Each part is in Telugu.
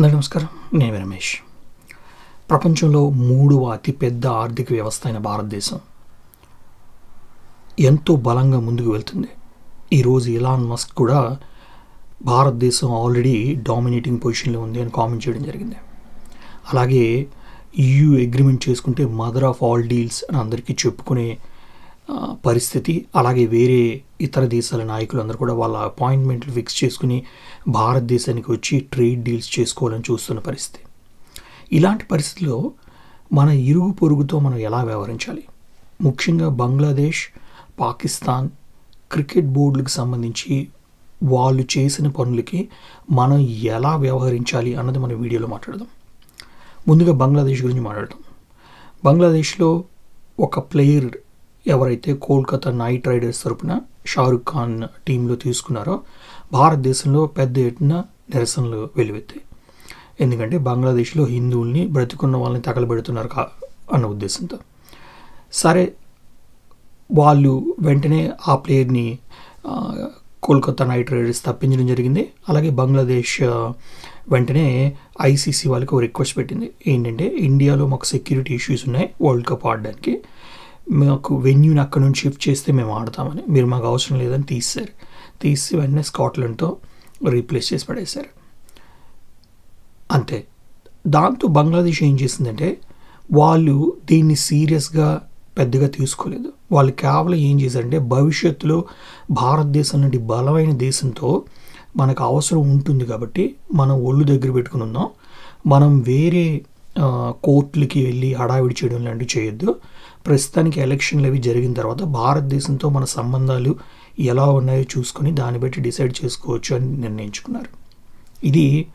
అందరికీ నమస్కారం. నేను రమేష్. ప్రపంచంలో మూడవ అతిపెద్ద ఆర్థిక వ్యవస్థ అయిన భారతదేశం ఎంతో బలంగా ముందుకు వెళ్తుంది. ఈరోజు ఇలాన్ మస్క్ కూడా భారతదేశం ఆల్రెడీ డామినేటింగ్ పొజిషన్లో ఉంది అని కామెంట్ చేయడం జరిగింది. అలాగే ఈయూ అగ్రిమెంట్ చేసుకుంటే మదర్ ఆఫ్ ఆల్ డీల్స్ అని అందరికీ చెప్పుకునే పరిస్థితి అలాగే వేరే ఇతర దేశాల నాయకులందరూ కూడా వాళ్ళ అపాయింట్మెంట్లు ఫిక్స్ చేసుకుని భారతదేశానికి వచ్చి ట్రేడ్ డీల్స్ చేసుకోవాలని చూస్తున్న పరిస్థితి. ఇలాంటి పరిస్థితిలో మన ఇరుగు పొరుగుతో మనం ఎలా వ్యవహరించాలి? ముఖ్యంగా బంగ్లాదేశ్ పాకిస్తాన్ క్రికెట్ బోర్డులకు సంబంధించి వాళ్ళు చేసిన పనులకి మనం ఎలా వ్యవహరించాలి అన్నది మన వీడియోలో మాట్లాడదాం. ముందుగా బంగ్లాదేశ్ గురించి మాట్లాడదాం. బంగ్లాదేశ్లో ఒక ప్లేయర్ ఎవరైతే కోల్కతా నైట్ రైడర్స్ తరపున షారుఖ్ ఖాన్ టీంలో తీసుకున్నారో భారతదేశంలో పెద్ద ఎత్తున నిరసనలు వెలువెత్తాయి ఎందుకంటే బంగ్లాదేశ్లో హిందువుల్ని బ్రతికున్న వాళ్ళని తగలబెడుతున్నారు కా అన్న ఉద్దేశంతో. సరే వాళ్ళు వెంటనే ఆ ప్లేయర్ని కోల్కతా నైట్ రైడర్స్ తప్పించడం జరిగింది. అలాగే బంగ్లాదేశ్ వెంటనే ఐసీసీ వాళ్ళకి ఒక రిక్వెస్ట్ పెట్టింది. ఏంటంటే ఇండియాలో మాకు సెక్యూరిటీ ఇష్యూస్ ఉన్నాయి వరల్డ్ కప్ ఆడడానికి. మాకు వెన్యూని అక్కడ నుంచి షిఫ్ట్ చేస్తే మేము ఆడతామని. మీరు మాకు అవసరం లేదని తీసేశారు. తీసి వెంటనే స్కాట్లాండ్తో రీప్లేస్ చేసి పడేశారు. అంతే. దాంతో బంగ్లాదేశ్ ఏం చేసిందంటే వాళ్ళు దీన్ని సీరియస్గా పెద్దగా తీసుకోలేదు. వాళ్ళు కేవలం ఏం చేశారంటే భవిష్యత్తులో భారతదేశం లాంటి బలమైన దేశంతో మనకు అవసరం ఉంటుంది కాబట్టి మనం ఒళ్ళు దగ్గర పెట్టుకుని ఉందాం మనం వేరే కోర్టులకి వెళ్ళి హడావిడి చేయడం లాంటివి చేయొద్దు. ప్రస్తుతానికి ఎలక్షన్లు అవి జరిగిన తర్వాత భారతదేశంతో మన సంబంధాలు ఎలా ఉన్నాయో చూసుకొని దాన్ని బట్టి డిసైడ్ చేసుకోవచ్చు అని నిర్ణయించుకున్నారు. ఇది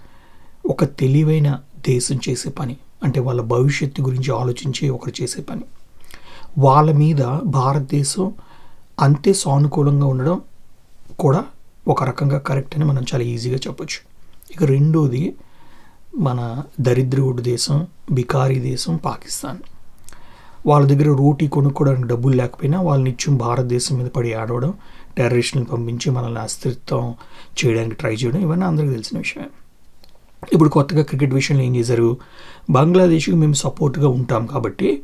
ఒక తెలివైన దేశం చేసే పని అంటే వాళ్ళ భవిష్యత్తు గురించి ఆలోచించి ఒకరు చేసే పని. వాళ్ళ మీద భారతదేశం అంతే సానుకూలంగా ఉండడం కూడా ఒక రకంగా కరెక్ట్ అని మనం చాలా ఈజీగా చెప్పొచ్చు. ఇక రెండోది మన దరిద్రుడు దేశం బికారీ దేశం పాకిస్తాన్. వాళ్ళ దగ్గర రోటీ కొనుక్కోవడానికి డబ్బులు లేకపోయినా వాళ్ళ నిత్యం భారతదేశం మీద పడి ఆడవడం టెర్రరిస్టులను పంపించి మనల్ని అస్తిత్వం చేయడానికి ట్రై చేయడం ఇవన్నీ అందరికీ తెలిసిన విషయమే. ఇప్పుడు కొత్తగా క్రికెట్ విషయంలో ఏం చేశారు? బంగ్లాదేశ్కి మేము సపోర్ట్గా ఉంటాం కాబట్టి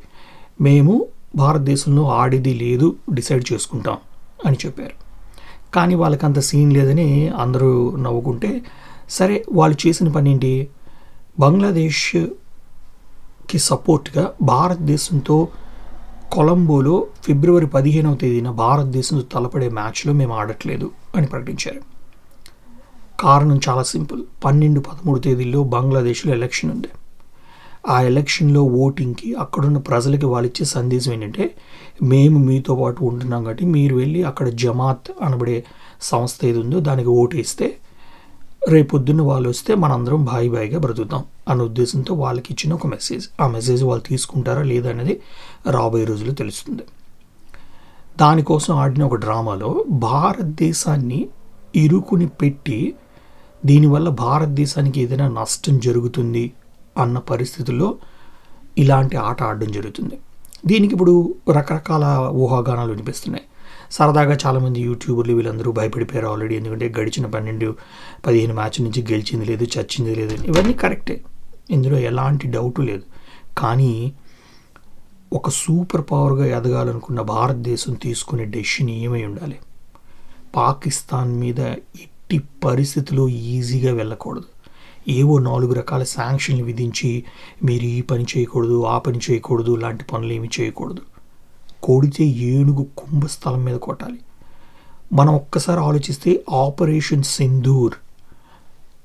మేము భారతదేశంలో ఆడేది లేదు డిసైడ్ చేసుకుంటాం అని చెప్పారు. కానీ వాళ్ళకి అంత సీన్ లేదని అందరూ నవ్వుకుంటే సరే వాళ్ళు చేసిన పని ఏంటి? కి సపోర్ట్గా భారతదేశంతో కొలంబోలో ఫిబ్రవరి పదిహేనవ తేదీన భారతదేశంతో తలపడే మ్యాచ్లో మేము ఆడట్లేదు అని ప్రకటించారు. కారణం చాలా సింపుల్. పన్నెండు పదమూడు తేదీల్లో బంగ్లాదేశ్లో ఎలక్షన్ ఉంది. ఆ ఎలక్షన్లో ఓటింగ్కి అక్కడున్న ప్రజలకి వాళ్ళు ఇచ్చే సందేశం ఏంటంటే మేము మీతో పాటు ఉంటున్నాం కాబట్టి మీరు వెళ్ళి అక్కడ జమాత్ అనబడే సంస్థ ఏది ఉందో దానికి ఓటు వేస్తే రేపొద్దున్న వాళ్ళు వస్తే మనందరం బాయి బాయిగా బ్రతుకుతాం అన్న ఉద్దేశంతో వాళ్ళకి ఇచ్చిన ఒక మెసేజ్ ఆ మెసేజ్ వాళ్ళు తీసుకుంటారా లేదా అనేది రాబోయే రోజుల్లో తెలుస్తుంది. దానికోసం ఆడిన ఒక డ్రామాలో భారతదేశాన్ని ఇరుకుని పెట్టి దీనివల్ల భారతదేశానికి ఏదైనా నష్టం జరుగుతుంది అన్న పరిస్థితుల్లో ఇలాంటి ఆట ఆడడం జరుగుతుంది. దీనికి ఇప్పుడు రకరకాల ఊహాగానాలు వినిపిస్తున్నాయి. సరదాగా చాలామంది యూట్యూబర్లు వీళ్ళందరూ భయపడిపోయారు ఆల్రెడీ ఎందుకంటే గడిచిన పన్నెండు పదిహేను మ్యాచ్ నుంచి గెలిచింది లేదు చచ్చింది లేదు ఇవన్నీ కరెక్టే ఇందులో ఎలాంటి డౌటు లేదు. కానీ ఒక సూపర్ పవర్గా ఎదగాలనుకున్న భారతదేశం తీసుకునే డెసిషన్ ఏమై ఉండాలి? పాకిస్తాన్ మీద ఎట్టి పరిస్థితిలో ఈజీగా వెళ్ళకూడదు. ఏవో నాలుగు రకాల శాంక్షన్లు విధించి మీరు ఈ పని చేయకూడదు ఆ పని చేయకూడదు లాంటి పనులు ఏమి చేయకూడదు. కొడితే ఏనుగు కుంభ స్థలం మీద కొట్టాలి. మనం ఒక్కసారి ఆలోచిస్తే ఆపరేషన్ సింధూర్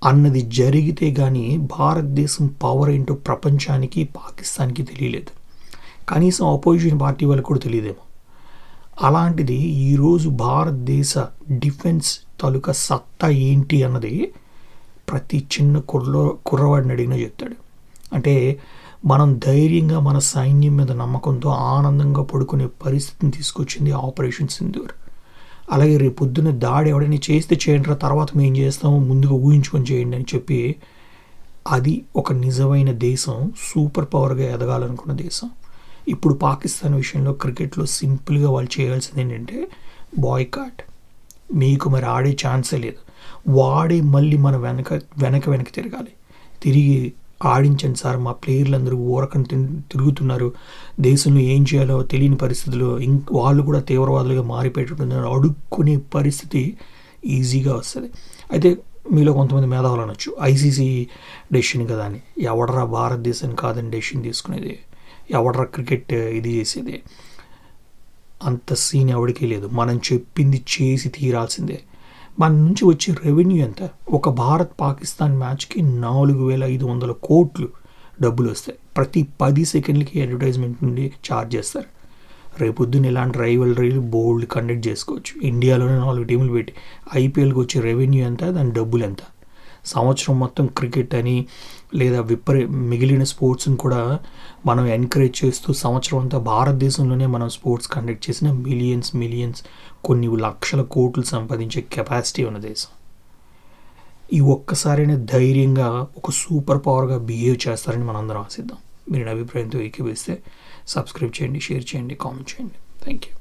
అన్నది జరిగితే కానీ భారతదేశం పవర్ ఏంటో ప్రపంచానికి పాకిస్తాన్కి తెలియలేదు. కనీసం ఆపోజిషన్ పార్టీ వాళ్ళకి కూడా తెలియదేమో. అలాంటిది ఈరోజు భారతదేశ డిఫెన్స్ తాలూకా సత్తా ఏంటి అన్నది ప్రతి చిన్న కుర్ర కుర్రవాడిని అడిగినా చెప్తాడు. అంటే మనం ధైర్యంగా మన సైన్యం మీద నమ్మకంతో ఆనందంగా పడుకునే పరిస్థితిని తీసుకొచ్చింది ఆపరేషన్ సింధూర్. అలాగే రేపు పొద్దున్న దాడి ఎవడైనా చేస్తే చేయండి రా తర్వాత మేము చేస్తాము చేస్తామో ముందుగా ఊహించుకొని చేయండి అని చెప్పి అది ఒక నిజమైన దేశం సూపర్ పవర్గా ఎదగాలనుకున్న దేశం. ఇప్పుడు పాకిస్తాన్ విషయంలో క్రికెట్లో సింపుల్గా వాళ్ళు చేయాల్సింది ఏంటంటే బాయ్కాట్. మీకు మరి ఆడే ఛాన్సే లేదు. వాడే మళ్ళీ మన వెనక వెనక వెనక తిరగాలి. తిరిగి ఆడించండి సార్. మా ప్లేయర్లు అందరూ ఊరకని తిరుగుతున్నారు. దేశంలో ఏం చేయాలో తెలియని పరిస్థితుల్లో ఇంక వాళ్ళు కూడా తీవ్రవాదులుగా మారిపోయేటట్టున్నారు. అడుక్కునే పరిస్థితి ఈజీగా వస్తుంది. అయితే మీలో కొంతమంది మేధావులు అనొచ్చు. ఐసీసీ డెసిషన్ కదా అని. ఎవడరా భారతదేశం కాదని డెసిషన్ తీసుకునేది? ఎవడరా క్రికెట్ ఇది చేసేది? అంత సీన్ ఎవడికి లేదు. మనం చెప్పింది చేసి తీరాల్సిందే. మన నుంచి వచ్చే రెవెన్యూ ఎంత? ఒక భారత్ పాకిస్తాన్ మ్యాచ్కి నాలుగు వేల ఐదు వందల కోట్లు డబ్బులు వస్తాయి. ప్రతి పది సెకండ్లకి అడ్వర్టైజ్మెంట్ నుండి ఛార్జ్ చేస్తారు. రేపొద్దున ఇలాంటి రైవలరీలు బోల్డ్ కండక్ట్ చేసుకోవచ్చు. ఇండియాలోనే నాలుగు టీములు పెట్టి ఐపీఎల్కి వచ్చే రెవెన్యూ ఎంత? దాని డబ్బులు ఎంత? సంవత్సరం మొత్తం క్రికెట్ అని లేదా విపరీ మిగిలిన స్పోర్ట్స్ని కూడా మనం ఎంకరేజ్ చేస్తూ సంవత్సరం అంతా భారతదేశంలోనే మనం స్పోర్ట్స్ కండక్ట్ చేసిన మిలియన్స్ మిలియన్స్ కొన్ని లక్షల కోట్లు సంపాదించే కెపాసిటీ ఉన్న దేశం. ఈ ఒక్కసారైనా ధైర్యంగా ఒక సూపర్ పవర్గా బిహేవ్ చేస్తారని మనందరం ఆశిద్దాం. మీరు అభిప్రాయంతో ఏకీపిస్తే సబ్స్క్రైబ్ చేయండి షేర్ చేయండి కామెంట్ చేయండి. Thank you